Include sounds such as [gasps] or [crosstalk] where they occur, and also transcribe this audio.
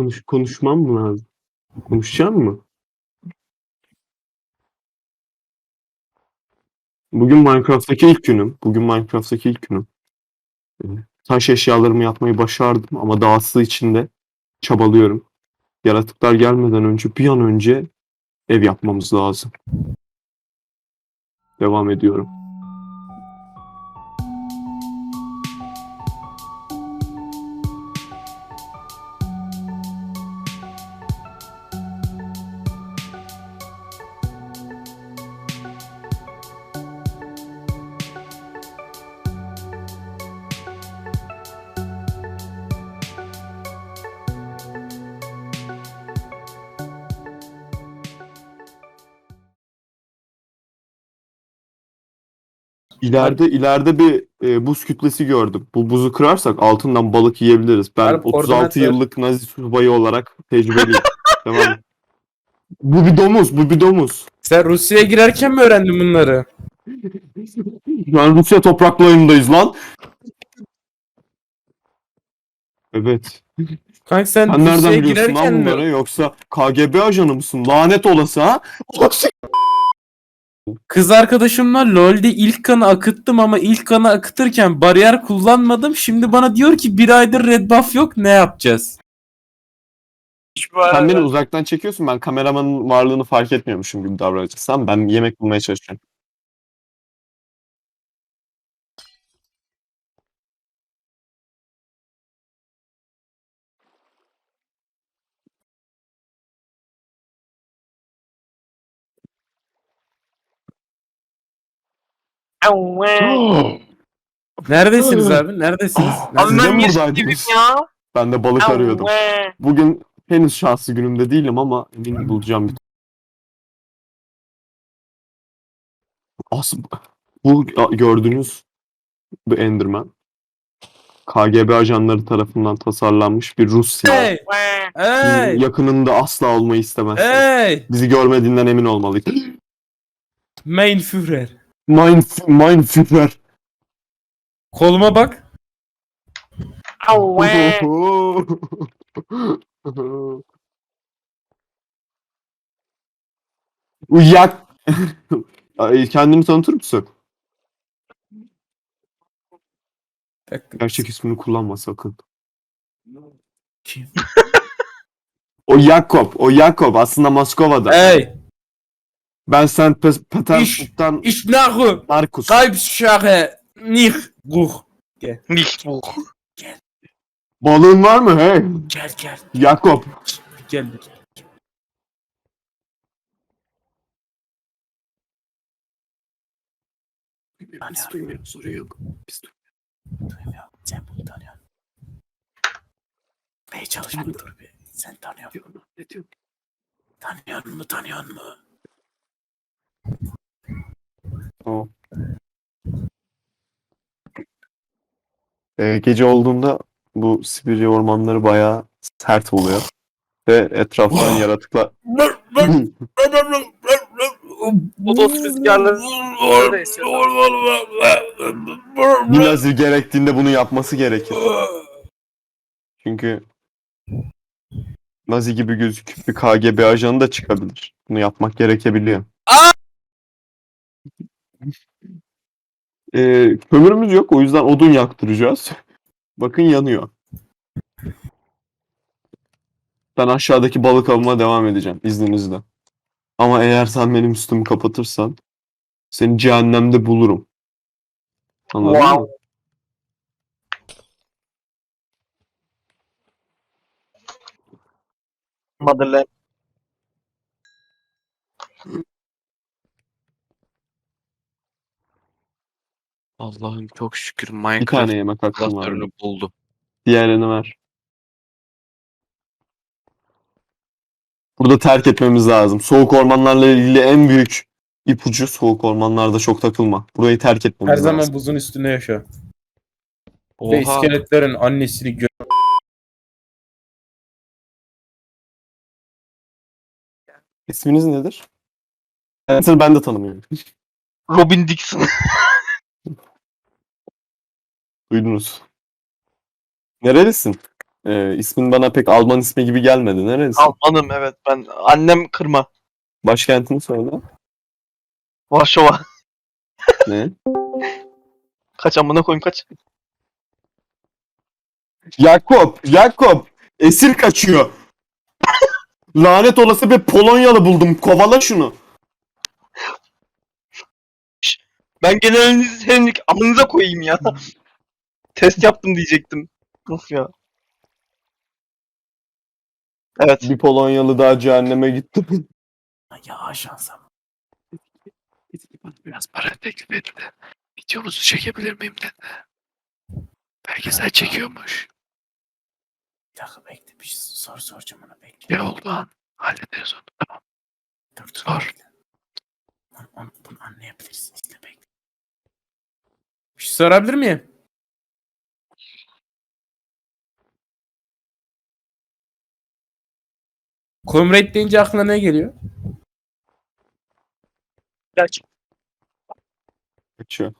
Konuş, konuşmam mı lazım? Konuşacağım mı? Bugün Minecraft'taki ilk günüm. Bugün Minecraft'taki ilk günüm. Ee, Taş eşyalarımı yapmayı başardım ama dahası için de çabalıyorum. Yaratıklar gelmeden önce bir an önce ev yapmamız lazım. Devam ediyorum. İleride ileride bir e, buz kütlesi gördüm. Bu buzu kırarsak altından balık yiyebiliriz. Ben koordinat 36 ver. yıllık Nazi subayı olarak tecrübeliyim. Et. [laughs] Bu bir domuz, bu bir domuz. Sen Rusya'ya girerken mi öğrendin bunları? Şu an Rusya topraklarındayız lan. Evet. Kanka sen, Sen nereden Rusya'ya biliyorsun girerken lan mi? bunları? Yoksa KGB ajanı mısın? Lanet olası ha? Kız arkadaşımla LoL'de ilk kanı akıttım ama ilk kanı akıtırken bariyer kullanmadım. Şimdi bana diyor ki bir aydır red buff yok ne yapacağız? Sen beni uzaktan çekiyorsun. Ben kameramanın varlığını fark etmiyormuşum gibi davranacaksan. Ben yemek bulmaya çalışıyorum. Neredesiniz abi? Neredesiniz? Abi Abi Siz de ben mi buradaydınız? ya? Ben de balık arıyordum. Bugün henüz şanslı günümde değilim ama eminim bulacağım bir Aslında bu gördüğünüz bu Enderman KGB ajanları tarafından tasarlanmış bir Rus silahı. Hey! Hey! Yakınında asla olmayı istemez. Hey! Bizi görmediğinden emin olmalıyız. Main Führer. Mein, mein Führer. Koluma bak. Avve. [laughs] Uyak. [laughs] Ay, Kendini tanıtır mısın? Gerçek ismini kullanma sakın. Kim? O Jakob. O Jakob aslında Moskova'da. Hey! Ben St. Pe- Petersburg'dan Ich nache Markus. Kalbschache nicht guch. Nicht bu. Balığın var mı hey? Gel gel Jakob. gel. Biz duymuyoruz soru yok. Biz Duymuyor. Sen bunu tanıyorsun. Bey çalışma dur bir. Sen tanıyor musun? duymuyoruz. Ne diyor? Tanıyor mu? Tanıyor mu? Tamam. Ee, gece olduğunda bu Sibirya ormanları bayağı sert oluyor. Ve etraftan [gasps] yaratıklar... Lodos rüzgarları böyle esiyor. Bir nazir gerektiğinde bunu yapması gerekir. Çünkü Nazi gibi gözüküp bir KGB ajanı da çıkabilir. Bunu yapmak gerekebiliyor. Aa! Ee, kömürümüz yok o yüzden odun yaktıracağız. Bakın yanıyor. Ben aşağıdaki balık avıma devam edeceğim izninizle. Ama eğer sen benim üstümü kapatırsan seni cehennemde bulurum. Anladın Wow. mı? Motherland. Allah'ım çok şükür Bir Minecraft tane yemek hakkım var. klasörünü buldum. Diğerini ver. Burada terk etmemiz lazım. Soğuk ormanlarla ilgili en büyük ipucu soğuk ormanlarda çok takılma. Burayı terk etmemiz Her lazım. zaman buzun üstünde yaşa. Ve Oha. iskeletlerin annesini gö... İsminiz nedir? Kendisini ben de tanımıyorum. Robin Dixon. [laughs] Duydunuz. Nerelisin? Ee, ismin bana pek Alman ismi gibi gelmedi. Neresi? Almanım evet ben. Annem kırma. Başkentini söyle. Varşova. [laughs] Ne? Kaç amına koyayım kaç. Jakob, Jakob. Esir kaçıyor. [laughs] Lanet olası bir Polonyalı buldum. Kovala şunu. Ben genelinizi senin amınıza koyayım ya. Test yaptım diyecektim. Of ya. Evet. Bir Polonyalı daha cehenneme gitti. Ya. Bana biraz para teklif etti. Videomuzu çekebilir miyim dedi. Belgesel çekiyormuş. Bir dakika bekle bir şey soru soracağım ona bekle. Ya oldu an. Hallederiz onu. Tamam. Dur dur Sor. bekle. Onu, onu- bunu anlayabilirsin izle bekle. Bir şey sorabilir miyim? Comrade deyince aklına ne geliyor? Kaç. Kaçıyor.